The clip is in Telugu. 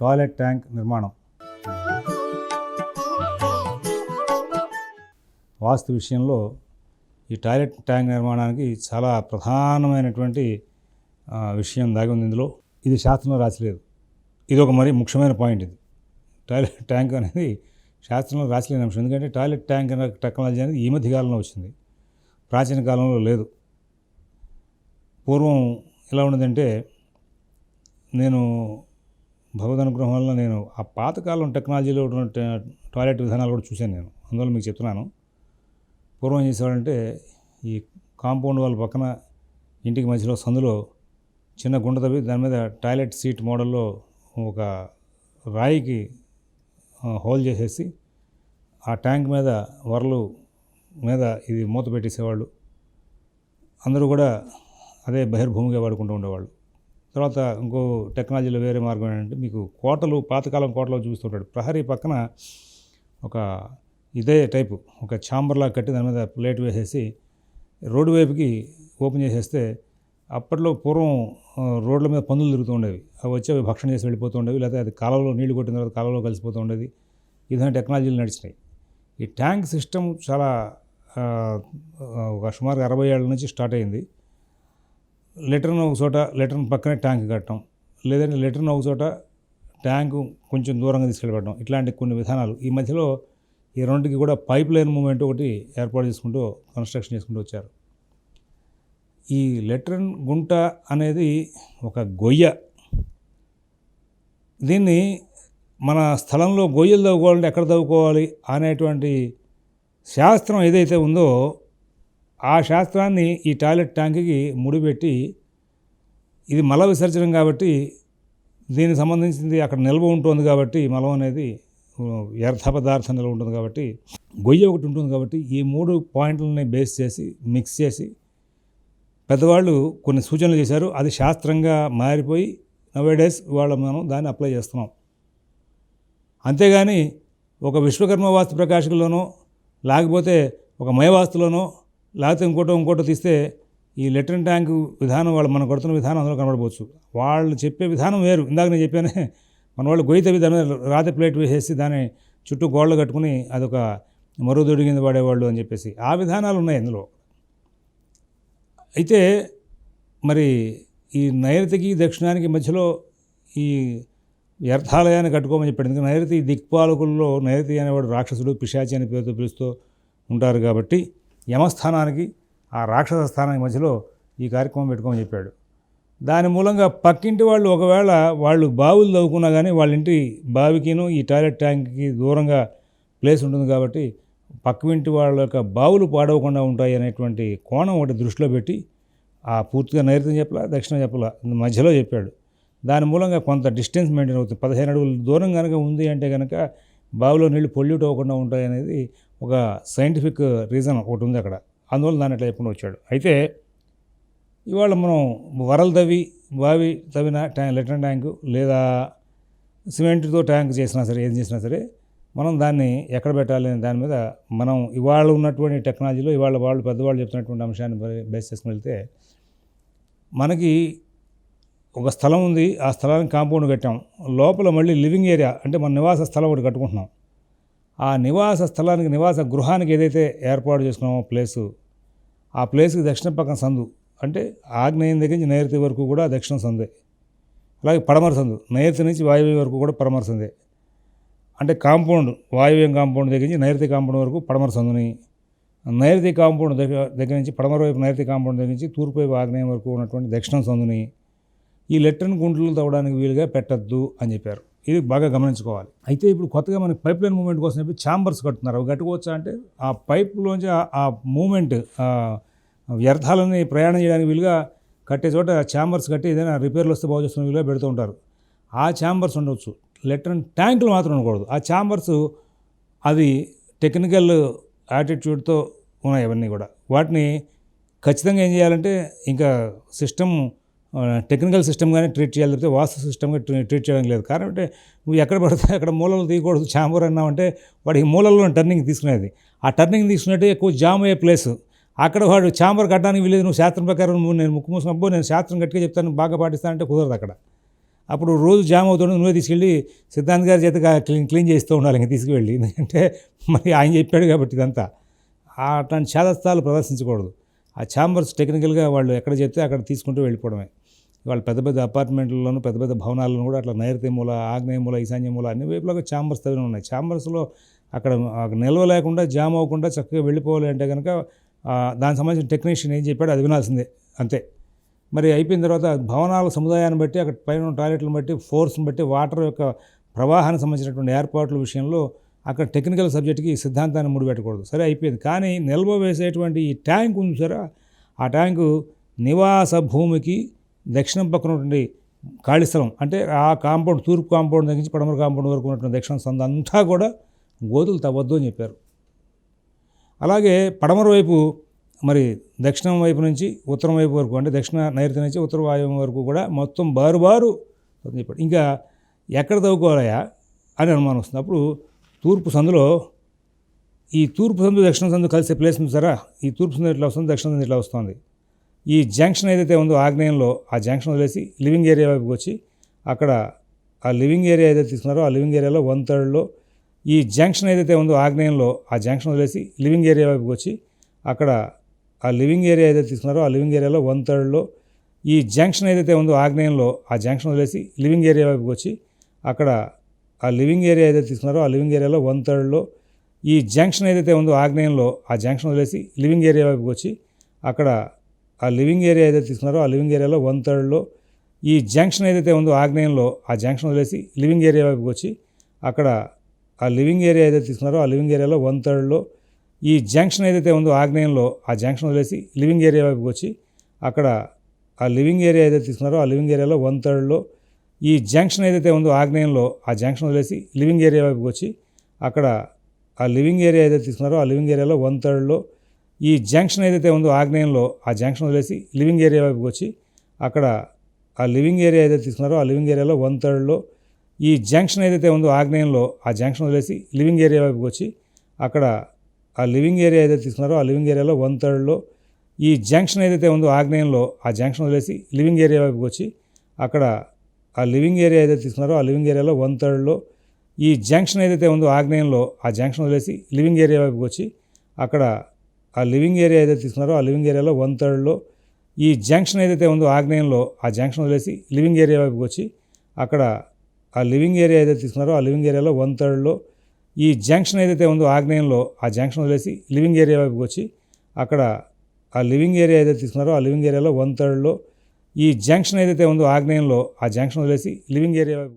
టాయిలెట్ ట్యాంక్ నిర్మాణం. వాస్తు విషయంలో ఈ టాయిలెట్ ట్యాంక్ నిర్మాణానికి చాలా ప్రధానమైనటువంటి విషయం దాగి ఉంది ఇందులో. ఇది శాస్త్రంలో రాసలేదు. ఇది ఒక మరి ముఖ్యమైన పాయింట్ ఇది. టాయిలెట్ ట్యాంక్ అనేది శాస్త్రంలో రాసలేని అంశం. ఎందుకంటే టాయిలెట్ ట్యాంక్ అనే టెక్నాలజీ అనేది ఈ మధ్య కాలంలో వచ్చింది. ప్రాచీన కాలంలో లేదు. పూర్వం ఎలా ఉండదంటే నేను భగవద్ వల్ల నేను ఆ పాతకాలం టెక్నాలజీలో ఉన్న టాయిలెట్ విధానాలు కూడా చూశాను నేను. అందువల్ల మీకు చెప్తున్నాను. పూర్వం ఏం చేసేవాడంటే ఈ కాంపౌండ్ వాళ్ళ పక్కన ఇంటికి మధ్యలో సందులో చిన్న గుండె తవ్వి దాని మీద టాయిలెట్ సీట్ మోడల్లో ఒక రాయికి హోల్ చేసేసి ఆ ట్యాంక్ మీద వరలు మీద ఇది మూత పెట్టేసేవాళ్ళు. అందరూ కూడా అదే బహిర్భూమిగా వాడుకుంటూ ఉండేవాళ్ళు. తర్వాత ఇంకో టెక్నాలజీలో వేరే మార్గం ఏంటంటే మీకు కోటలు పాతకాలం కోటలో చూస్తుంటాడు ప్రహరీ పక్కన ఒక ఇదే టైపు ఒక ఛాంబర్లా కట్టి దాని మీద ప్లేట్ వేసేసి రోడ్డు వైపుకి ఓపెన్ చేసేస్తే అప్పట్లో పూర్వం రోడ్ల మీద పందులు తిరుగుతూ ఉండేవి. అవి వచ్చి అవి భక్షణ చేసి వెళ్ళిపోతూ ఉండేవి లేకపోతే అది కాలంలో నీళ్ళు కొట్టిన తర్వాత కాలంలో కలిసిపోతూ ఉండేది. ఈ టెక్నాలజీలు నడిచినాయి. ఈ ట్యాంక్ సిస్టమ్ చాలా ఒక సుమారు అరవై ఏళ్ళ నుంచి స్టార్ట్ అయింది. లెటర్ను ఒక చోట లెటర్ను పక్కనే ట్యాంక్ కట్టడం లేదంటే లెటర్ను ఒక చోట ట్యాంకు కొంచెం దూరంగా తీసుకెళ్ళబడడం ఇట్లాంటి కొన్ని విధానాలు. ఈ మధ్యలో ఈ రెండుకి కూడా పైప్ లైన్ మూమెంట్ ఒకటి ఏర్పాటు చేసుకుంటూ కన్స్ట్రక్షన్ చేసుకుంటూ వచ్చారు. ఈ లెటరన్ గుంట అనేది ఒక గొయ్య. దీన్ని మన స్థలంలో గొయ్యలు తవ్వుకోవాలంటే ఎక్కడ తవ్వుకోవాలి అనేటువంటి శాస్త్రం ఏదైతే ఉందో ఆ శాస్త్రాన్ని ఈ టాయిలెట్ ట్యాంక్కి ముడిపెట్టి ఇది మల విసర్జనం కాబట్టి దీనికి సంబంధించింది అక్కడ నిల్వ ఉంటుంది కాబట్టి మలం అనేది వ్యర్థ పదార్థం నిల్వ ఉంటుంది కాబట్టి గొయ్యి ఒకటి ఉంటుంది కాబట్టి ఈ మూడు పాయింట్లని బేస్ చేసి మిక్స్ చేసి పెద్దవాళ్ళు కొన్ని సూచనలు చేశారు. అది శాస్త్రంగా మారిపోయి నవేడేస్ వాళ్ళ మనం దాన్ని అప్లై చేస్తున్నాం. అంతేగాని ఒక విశ్వకర్మ వాస్తు ప్రకాశకులోనో లేకపోతే ఒక మయవాస్తులోనో లేకపోతే ఇంకోటో ఇంకోటో తీస్తే ఈ లెట్రిన్ ట్యాంక్ విధానం వాళ్ళు మనం కొడుతున్న విధానం అందులో కనబడవచ్చు వాళ్ళు చెప్పే విధానం వేరు. ఇందాక నేను చెప్పానే మన వాళ్ళు గొయ్యి తవ్వి దాని రాతి ప్లేట్ వేసేసి దాన్ని చుట్టూ గోళ్ళు కట్టుకుని అదొక మరుగుదొడి కింద వాడేవాళ్ళు అని చెప్పేసి ఆ విధానాలు ఉన్నాయి ఇందులో అయితే మరి ఈ నైరుతికి దక్షిణానికి మధ్యలో ఈ వ్యర్థాలయాన్ని కట్టుకోమని చెప్పాడు. ఎందుకంటే నైరుతి దిక్పాలకుల్లో నైరుతి అనేవాడు రాక్షసుడు పిశాచి అనే పేరుతో పిలుస్తూ ఉంటారు కాబట్టి యమస్థానానికి ఆ రాక్షస స్థానానికి మధ్యలో ఈ కార్యక్రమం పెట్టుకోమని చెప్పాడు. దాని మూలంగా పక్కింటి వాళ్ళు ఒకవేళ వాళ్ళు బావులు తవ్వుకున్నా కానీ వాళ్ళ ఇంటి బావికిను ఈ టాయిలెట్ ట్యాంక్కి దూరంగా ప్లేస్ ఉంటుంది కాబట్టి పక్కింటి వాళ్ళ యొక్క బావులు పాడవకుండా ఉంటాయి అనేటువంటి కోణం ఒకటి దృష్టిలో పెట్టి ఆ పూర్తిగా నైరుతం చెప్పలా దక్షిణం చెప్పలా మధ్యలో చెప్పాడు. దాని మూలంగా కొంత డిస్టెన్స్ మెయింటైన్ అవుతుంది. పదిహేను అడుగుల దూరం కనుక ఉంది అంటే కనుక బావిలో నీళ్ళు పొల్యూట్ అవ్వకుండా ఉంటాయి అనేది ఒక సైంటిఫిక్ రీజన్ ఒకటి ఉంది అక్కడ. అందువల్ల దాన్ని అట్లా చెప్పుకుంటూ వచ్చాడు. అయితే ఇవాళ మనం వరలు తవ్వి బావి తవ్విన ట్యాంక్ లెటర్ ట్యాంకు లేదా సిమెంట్తో ట్యాంక్ చేసినా సరే ఏం చేసినా సరే మనం దాన్ని ఎక్కడ పెట్టాలి అనే దాని మీద మనం ఇవాళ ఉన్నటువంటి టెక్నాలజీలో ఇవాళ వాళ్ళు పెద్దవాళ్ళు చెప్తున్నటువంటి అంశాన్ని బేస్ చేసుకుని వెళ్తే మనకి ఒక స్థలం ఉంది. ఆ స్థలానికి కాంపౌండ్ కట్టాం. లోపల మళ్ళీ లివింగ్ ఏరియా అంటే మన నివాస స్థలం ఒకటి కట్టుకుంటున్నాం. ఆ నివాస స్థలానికి నివాస గృహానికి ఏదైతే ఏర్పాటు చేసుకున్నామో ప్లేసు ఆ ప్లేస్కి దక్షిణ పక్కన సందు. అంటే ఆగ్నేయం దగ్గర నుంచి నైరుతి వరకు కూడా దక్షిణ సందే. అలాగే పడమర సందు. నైరుతి నుంచి వాయువ్యం వరకు కూడా పడమర సందే. అంటే కాంపౌండ్ వాయువ్యం కాంపౌండ్ దగ్గర నుంచి నైరుతి కాంపౌండ్ వరకు పడమర సందుని. నైరుతి కాంపౌండ్ దగ్గర దగ్గర నుంచి పడమర వైపు నైరుతి కాంపౌండ్ దగ్గర నుంచి తూర్పు వైపు ఆగ్నేయం వరకు ఉన్నటువంటి దక్షిణ సందుని ఈ లెట్రన్ గుంటలు తవ్వడానికి వీలుగా పెట్టద్దు అని చెప్పారు. ఇది బాగా గమనించుకోవాలి. అయితే ఇప్పుడు కొత్తగా మనకి పైప్ లైన్ మూమెంట్ కోసం చెప్పి ఛాంబర్స్ కట్టుతున్నారు అవి కట్టుకోవచ్చా అంటే ఆ పైప్లోంచి ఆ- మూమెంట్ వ్యర్థాలని ప్రయాణం చేయడానికి వీలుగా కట్టే చోట ఛాంబర్స్ కట్టి ఏదైనా రిపేర్లు వస్తే బాగు చేస్తున్న వీలుగా పెడుతూ ఉంటారు. ఆ ఛాంబర్స్ ఉండవచ్చు లెటర్న్ ట్యాంకులు మాత్రం ఉండకూడదు. ఆ ఛాంబర్స్ అది టెక్నికల్ యాటిట్యూడ్తో ఉన్నాయి అవన్నీ కూడా. వాటిని ఖచ్చితంగా ఏం చేయాలంటే ఇంకా సిస్టమ్ టెక్నికల్ సిస్టమ్గానే ట్రీట్ చేయాలి తప్పితే వాస్తు సిస్టమ్గా ట్రీట్ చేయడం లేదు. కారణం అంటే నువ్వు ఎక్కడ పడితే అక్కడ మూలలు తీయకూడదు ఛాంబర్ అన్నావంటే వాడికి మూలల్లో టర్నింగ్ తీసుకునేది. ఆ టర్నింగ్ తీసుకున్నట్టే ఎక్కువ జామ్ అయ్యే ప్లేస్ అక్కడ వాడు చాంబర్ కట్టడానికి వీలేదు నువ్వు శాస్త్రం ప్రకారం నువ్వు నేను ముక్కు మూసుకున్నప్పుడు నేను శాస్త్రం గట్టిగా చెప్తాను బాగా పాటిస్తానంటే కుదరదు అక్కడ. అప్పుడు రోజు జామ్ అవుతుండే నువ్వే తీసుకెళ్ళి సిద్ధాంత్ గారి చేత క్లీన్ క్లీన్ చేస్తూ ఉండాలి ఇంకా తీసుకువెళ్ళి. ఎందుకంటే మరి ఆయన చెప్పాడు కాబట్టి ఇదంతా. అట్లాంటి చేదస్తాలు ప్రదర్శించకూడదు. ఆ ఛాంబర్స్ టెక్నికల్గా వాళ్ళు ఎక్కడ చెప్తే అక్కడ తీసుకుంటూ వెళ్ళిపోవడమే. ఇవాళ పెద్ద పెద్ద అపార్ట్మెంట్లలోనూ పెద్ద పెద్ద భవనాలను కూడా అట్లా నైరుతి మూల ఆగ్నేయ మూల ఈశాన్య మూల అన్ని వైపులుగా ఛాంబర్స్ తగిన ఉన్నాయి. ఛాంబర్స్లో అక్కడ నిల్వ లేకుండా జామ్ అవ్వకుండా చక్కగా వెళ్ళిపోవాలి అంటే కనుక దానికి సంబంధించిన టెక్నీషియన్ ఏం చెప్పాడు అది వినాల్సిందే. అంతే. మరి అయిపోయిన తర్వాత భవనాల సముదాయాన్ని బట్టి అక్కడ పైన ఉన్న టాయిలెట్లను బట్టి ఫోర్స్ని బట్టి వాటర్ యొక్క ప్రవాహానికి సంబంధించినటువంటి ఏర్పాట్ల విషయంలో అక్కడ టెక్నికల్ సబ్జెక్ట్కి సిద్ధాంతాన్ని ముడిపెట్టకూడదు. సరే అయిపోయింది. కానీ నిల్వ వేసేటువంటి ఈ ట్యాంక్ ఉంది సరే ఆ ట్యాంకు నివాస భూమికి దక్షిణం పక్కన ఉన్నటువంటి ఖాళీ స్థలం అంటే ఆ కాంపౌండ్ తూర్పు కాంపౌండ్ దగ్గర నుంచి పడమర కాంపౌండ్ వరకు ఉన్నటువంటి దక్షిణ సంద అంతా కూడా గోతులు తవ్వద్దు అని చెప్పారు. అలాగే పడమర వైపు మరి దక్షిణం వైపు నుంచి ఉత్తరం వైపు వరకు అంటే దక్షిణ నైరుతి నుంచి ఉత్తర వాయువ్యం వరకు కూడా మొత్తం బారు బారు అని చెప్పాడు ఇంకా ఎక్కడ తవ్వుకోవాలయా అని అనుమానం వస్తుంది. అప్పుడు తూర్పు సందులో ఈ తూర్పు సందు దక్షిణ సందు కలిసే ప్లేస్ ఉంది సరా? ఈ తూర్పు సందు ఇట్లా వస్తుంది దక్షిణ సందు ఇట్లా వస్తుంది? ఈ జంక్షన్ ఏదైతే ఉందో ఆగ్నేయంలో ఆ జంక్షన్ వదిలేసి లివింగ్ ఏరియా వైపుకి వచ్చి అక్కడ ఆ లివింగ్ ఏరియా ఏదైతే తీసుకున్నారో ఆ లివింగ్ ఏరియాలో వన్ థర్డ్లో ఈ జంక్షన్ ఏదైతే ఉందో ఆగ్నేయంలో ఆ జంక్షన్ వదిలేసి లివింగ్ ఏరియా వైపుకి వచ్చి అక్కడ ఆ లివింగ్ ఏరియా ఏదైతే తీసుకున్నారో ఆ లివింగ్ ఏరియాలో వన్ థర్డ్లో ఈ జంక్షన్ ఏదైతే ఉందో ఆగ్నేయంలో ఆ జంక్షన్ వదిలేసి లివింగ్ ఏరియా వైపుకి వచ్చి అక్కడ ఆ లివింగ్ ఏరియా ఏదైతే తీసుకున్నారో ఆ లివింగ్ ఏరియాలో వన్ థర్డ్లో ఈ జంక్షన్ ఏదైతే ఉందో ఆగ్నేయంలో ఆ జంక్షన్ వదిలేసి లివింగ్ ఏరియా వైపుకి వచ్చి అక్కడ ఆ లివింగ్ ఏరియా ఏదైతే తీసుకున్నారో ఆ లివింగ్ ఏరియాలో వన్ థర్డ్లో ఈ జంక్షన్ ఏదైతే ఉందో ఆగ్నేయంలో ఆ జంక్షన్ వదిలేసి లివింగ్ ఏరియా వైపుకి వచ్చి అక్కడ ఆ లివింగ్ ఏరియా ఏదైతే తీసుకున్నారో ఆ లివింగ్ ఏరియాలో వన్ థర్డ్లో ఈ జంక్షన్ ఏదైతే ఉందో ఆగ్నేయంలో ఆ జంక్షన్ వదిలేసి లివింగ్ ఏరియా వైపుకి వచ్చి అక్కడ ఆ లివింగ్ ఏరియా ఏదైతే తీసుకున్నారో ఆ లివింగ్ ఏరియాలో వన్ థర్డ్లో ఈ జంక్షన్ ఏదైతే ఉందో ఆగ్నేయంలో ఆ జంక్షన్ వదిలేసి లివింగ్ ఏరియా వైపుకి వచ్చి అక్కడ ఆ లివింగ్ ఏరియా ఏదైతే తీసుకున్నారో ఆ లివింగ్ ఏరియాలో వన్ థర్డ్లో ఈ జంక్షన్ ఏదైతే ఉందో ఆగ్నేయంలో ఆ జంక్షన్ వదిలేసి లివింగ్ ఏరియా వైపుకి వచ్చి అక్కడ ఆ లివింగ్ ఏరియా ఏదైతే తీసుకున్నారో ఆ లివింగ్ ఏరియాలో వన్ థర్డ్లో ఈ జంక్షన్ ఏదైతే ఉందో ఆగ్నేయంలో ఆ జంక్షన్ వదిలేసి లివింగ్ ఏరియా వైపుకి వచ్చి అక్కడ ఆ లివింగ్ ఏరియా ఏదైతే తీసుకున్నారో ఆ లివింగ్ ఏరియాలో వన్ థర్డ్లో ఈ జంక్షన్ ఏదైతే ఉందో ఆగ్నేయంలో ఆ జంక్షన్ వదిలేసి లివింగ్ ఏరియా వైపుకి వచ్చి అక్కడ ఆ లివింగ్ ఏరియా ఏదైతే తీసుకున్నారో ఆ లివింగ్ ఏరియాలో వన్ థర్డ్లో ఈ జంక్షన్ ఏదైతే ఉందో ఆగ్నేయంలో ఆ జంక్షన్ వదిలేసి లివింగ్ ఏరియా వైపుకి వచ్చి అక్కడ ఆ లివింగ్ ఏరియా ఏదైతే తీసుకున్నారో ఆ లివింగ్ ఏరియాలో వన్ థర్డ్లో ఈ జంక్షన్ ఏదైతే ఉందో ఆగ్నేయంలో ఆ జంక్షన్ వదిలేసి లివింగ్ ఏరియా వైపుకి వచ్చి అక్కడ ఆ లివింగ్ ఏరియా ఏదైతే తీసుకున్నారో ఆ లివింగ్ ఏరియాలో వన్ థర్డ్లో ఈ జంక్షన్ ఏదైతే ఉందో ఆగ్నేయంలో ఆ జంక్షన్ వదిలేసి లివింగ్ ఏరియా వైపుకి వచ్చి అక్కడ ఆ లివింగ్ ఏరియా ఏదైతే తీసుకున్నారో ఆ లివింగ్ ఏరియాలో వన్ థర్డ్లో ఈ జంక్షన్ ఏదైతే ఉందో ఆగ్నేయంలో ఆ జంక్షన్ వదిలేసి లివింగ్ ఏరియా వైపు